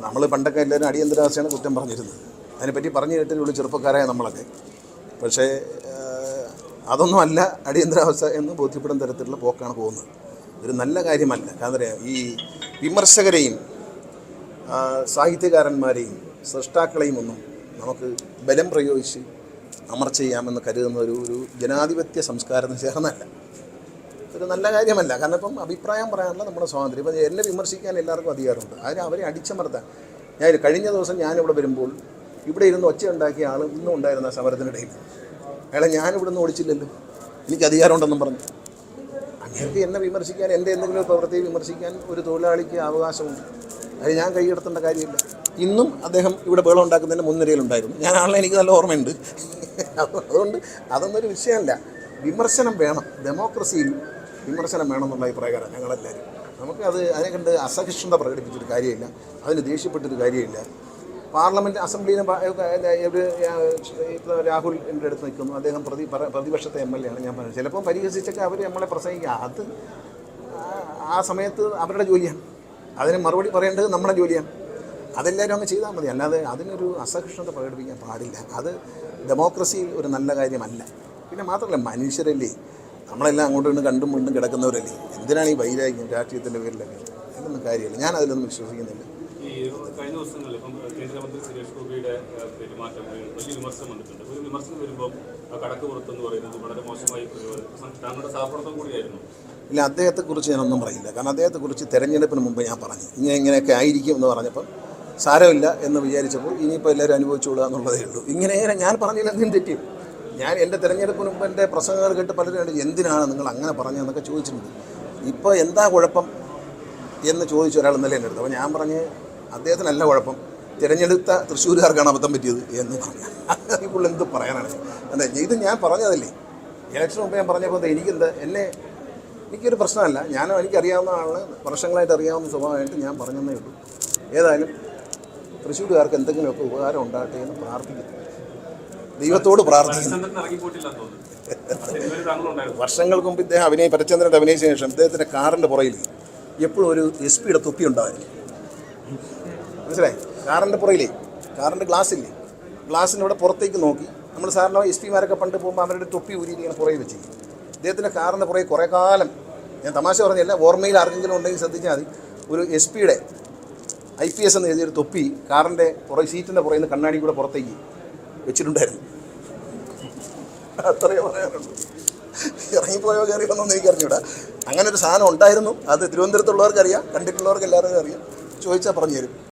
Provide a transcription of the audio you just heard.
നമ്മൾ പണ്ടൊക്കെ എല്ലാവരും അടിയന്തരാവസ്ഥയാണ് കുറ്റം പറഞ്ഞിരുന്നത്. അതിനെപ്പറ്റി പറഞ്ഞു കേട്ടിട്ടുള്ള ചെറുപ്പക്കാരായ നമ്മളൊക്കെ. പക്ഷേ അതൊന്നുമല്ല അടിയന്തരാവസ്ഥ എന്ന് ബോധ്യപ്പെടുന്ന തരത്തിലുള്ള പോക്കാണ് പോകുന്നത്. ഒരു നല്ല കാര്യമല്ല. കാരണം ഈ വിമർശകരെയും സാഹിത്യകാരന്മാരെയും സൃഷ്ടാക്കളെയും ഒന്നും നമുക്ക് ബലം പ്രയോഗിച്ച് അമർച്ച ചെയ്യാമെന്ന് കരുതുന്ന ഒരു ഒരു ജനാധിപത്യ സംസ്കാരത്തിന് ചേർന്നല്ല ഒരു നല്ല കാര്യമല്ല. കാരണം ഇപ്പം അഭിപ്രായം പറയാനുള്ള നമ്മുടെ സ്വാതന്ത്ര്യം. ഇപ്പം എന്നെ വിമർശിക്കാൻ എല്ലാവർക്കും അധികാരമുണ്ട്. അതിന് അവരെ അടിച്ചമർത്താൻ. ഞാൻ കഴിഞ്ഞ ദിവസം ഞാനിവിടെ വരുമ്പോൾ ഇവിടെ ഇരുന്ന് ഒച്ച ഉണ്ടാക്കിയ ആൾ ഇന്നും ഉണ്ടായിരുന്ന സമരത്തിനിടയിൽ അയാളെ ഞാനിവിടെ നിന്ന് ഓടിച്ചില്ലല്ലോ. എനിക്ക് അധികാരമുണ്ടെന്നും പറഞ്ഞു. അങ്ങനെയൊക്കെ എന്നെ വിമർശിക്കാൻ എന്റെ എന്തെങ്കിലും പ്രവൃത്തിയെ വിമർശിക്കാൻ ഒരു തൊഴിലാളിക്ക് അവകാശമുണ്ട്. അത് ഞാൻ കൈയെടുത്തേണ്ട കാര്യമില്ല. ഇന്നും അദ്ദേഹം ഇവിടെ വേളം ഉണ്ടാക്കുന്നതിന്റെ മുൻനിരയിലുണ്ടായിരുന്നു. ഞാൻ ആളെ എനിക്ക് നല്ല ഓർമ്മയുണ്ട്. അതുകൊണ്ട് അതൊന്നൊരു വിഷയമല്ല. വിമർശനം വേണം. ഡെമോക്രസിയിൽ വിമർശനം വേണമെന്നുള്ള അഭിപ്രായക്കാരാണ് ഞങ്ങളെല്ലാവരും. നമുക്ക് അത് അതിനെ കണ്ട് അസഹിഷ്ണുത പ്രകടിപ്പിച്ചൊരു കാര്യമില്ല. അതിന് ദേഷ്യപ്പെട്ടൊരു കാര്യമില്ല. പാർലമെന്റ് അസംബ്ലിയിലും ഒരു രാഹുൽ എന്റെ അടുത്ത് നിൽക്കുന്നു. അദ്ദേഹം പ്രതി പ്രതിപക്ഷത്തെ എം എൽ എ ആണ്. ഞാൻ പറഞ്ഞത് ചിലപ്പോൾ പരിഹസിച്ചൊക്കെ അവർ നമ്മളെ പ്രസംഗിക്കുക അത് ആ സമയത്ത് അവരുടെ ജോലിയാണ്. അതിന് മറുപടി പറയേണ്ടത് നമ്മുടെ ജോലിയാണ്. അതെല്ലാവരും അങ്ങ് ചെയ്താൽ മതി. അല്ലാതെ അതിനൊരു അസഹിഷ്ണുത പ്രകടിപ്പിക്കാൻ പാടില്ല. അത് ഡെമോക്രസിയിൽ ഒരു നല്ല കാര്യമല്ല. പിന്നെ മാത്രമല്ല മനുഷ്യരല്ലേ നമ്മളെല്ലാം അങ്ങോട്ട് ഇങ്ങോട്ടും കണ്ടും വീണ്ടും കിടക്കുന്നവരല്ലേ? എന്തിനാണ് ഈ വൈരാഗ്യം രാഷ്ട്രീയത്തിന്റെ പേരിലൊക്കെ? അതിലൊന്നും കാര്യമില്ല. ഞാൻ അതിലൊന്നും വിശ്വസിക്കുന്നില്ല. ഈ കഴിഞ്ഞ ദിവസങ്ങളിൽ ഇപ്പം കേന്ദ്രമന്ത്രി സുരേഷ് ഗോപിയുടെ പെരുമാറ്റം ഒരു വലിയ വിമർശനം വന്നിട്ടുണ്ട്. ഒരു വിമർശനം വരുമ്പോൾ എന്ന് പറയുന്നത് വളരെ മോശമായി താങ്കളുടെ കൂടിയായിരുന്നു. ഇല്ല അദ്ദേഹത്തെക്കുറിച്ച് ഞാനൊന്നും പറയില്ല. കാരണം അദ്ദേഹത്തെക്കുറിച്ച് തെരഞ്ഞെടുപ്പിന് മുമ്പ് ഞാൻ പറഞ്ഞു. ഇങ്ങനെ ഇങ്ങനെയൊക്കെ ആയിരിക്കും എന്ന് പറഞ്ഞപ്പോൾ സാരമില്ല എന്ന് വിചാരിച്ചപ്പോൾ ഇനിയിപ്പോൾ എല്ലാവരും അനുഭവിച്ചുകൊള്ളുക എന്നുള്ളതേ ഉള്ളൂ. ഇങ്ങനെ ഞാൻ പറഞ്ഞില്ല എന്തും തെറ്റിയും ഞാൻ എന്റെ തിരഞ്ഞെടുപ്പ് മുമ്പ് എന്റെ പ്രസംഗങ്ങൾ കേട്ട് പലരും എന്തിനാണ് നിങ്ങൾ അങ്ങനെ പറഞ്ഞതെന്നൊക്കെ ചോദിച്ചിട്ടുണ്ട്. ഇപ്പോൾ എന്താ കുഴപ്പം എന്ന് ചോദിച്ച ഒരാൾ ഇന്നലെ എന്റെ അടുത്ത്. അപ്പോൾ ഞാൻ പറഞ്ഞ് അദ്ദേഹത്തിനല്ല കുഴപ്പം. തിരഞ്ഞെടുത്ത തൃശ്ശൂരുകാർക്കാണ് അബദ്ധം പറ്റിയത് എന്ന് പറഞ്ഞു. ഇപ്പോൾ എന്ത് പറയാനാണ്? അതെ ഇത് ഞാൻ പറഞ്ഞതല്ലേ? ഇലക്ഷൻ മുമ്പ് ഞാൻ പറഞ്ഞപ്പോൾ എനിക്കെന്ത്? എന്നെ എനിക്കൊരു പ്രശ്നമല്ല. ഞാനും എനിക്കറിയാവുന്ന ആളിന് വർഷങ്ങളായിട്ട് അറിയാവുന്ന സ്വഭാവമായിട്ട് ഞാൻ പറഞ്ഞതേ ഉള്ളൂ. ഏതായാലും തൃശ്ശൂരുകാർക്ക് എന്തെങ്കിലുമൊക്കെ ഉപകാരം ഉണ്ടാകട്ടെ എന്ന് പ്രാർത്ഥിക്കുന്നു. ദൈവത്തോട് പ്രാർത്ഥിക്കുന്നു. വർഷങ്ങൾക്ക് മുമ്പ് ഇദ്ദേഹം അഭിനയ പരചന്ദ്രന്റെ അഭിനയിച്ച ശേഷം ഇദ്ദേഹത്തിന്റെ കാറിന്റെ പുറയിൽ എപ്പോഴും ഒരു എസ് പിയുടെ തൊപ്പി ഉണ്ടായിരുന്നു. മനസ്സിലായി? കാറിന്റെ പുറയിലേ കാറിന്റെ ഗ്ലാസ്സില്ലേ? ഗ്ലാസ്സിന്റെ ഇവിടെ പുറത്തേക്ക് നോക്കി. നമ്മൾ സാറിന് എസ് പിമാരൊക്കെ പണ്ട് പോകുമ്പോൾ അവരുടെ തൊപ്പി ഊരിയിട്ട് ഇങ്ങനെ പുറകെ വെച്ച്. ഇദ്ദേഹത്തിന്റെ കാറിന്റെ പുറകെ കുറേ കാലം ഞാൻ തമാശ പറഞ്ഞല്ല ഓർമ്മയിൽ ആർക്കെങ്കിലും ഉണ്ടെങ്കിൽ ശ്രദ്ധിച്ചാൽ മതി. ഒരു എസ് പിയുടെ ഐ പി എസ് എന്ന് എഴുതിയൊരു തൊപ്പി കാറിന്റെ പുറകെ സീറ്റിന്റെ പുറകിൽ നിന്ന് കണ്ണാടി കൂടെ പുറത്തേക്ക് വെച്ചിട്ടുണ്ടായിരുന്നു. അത്രയേ പറയാറുള്ളൂ ഇറങ്ങിപ്പോയോ കയറി വന്നൊന്നും എനിക്കറിഞ്ഞൂടാ അങ്ങനെ ഒരു സാധനം ഉണ്ടായിരുന്നു. അത് തിരുവനന്തപുരത്തുള്ളവർക്കറിയാം കണ്ടിട്ടുള്ളവർക്ക് എല്ലാവർക്കും അറിയാം. ചോദിച്ചാൽ പറഞ്ഞു തരും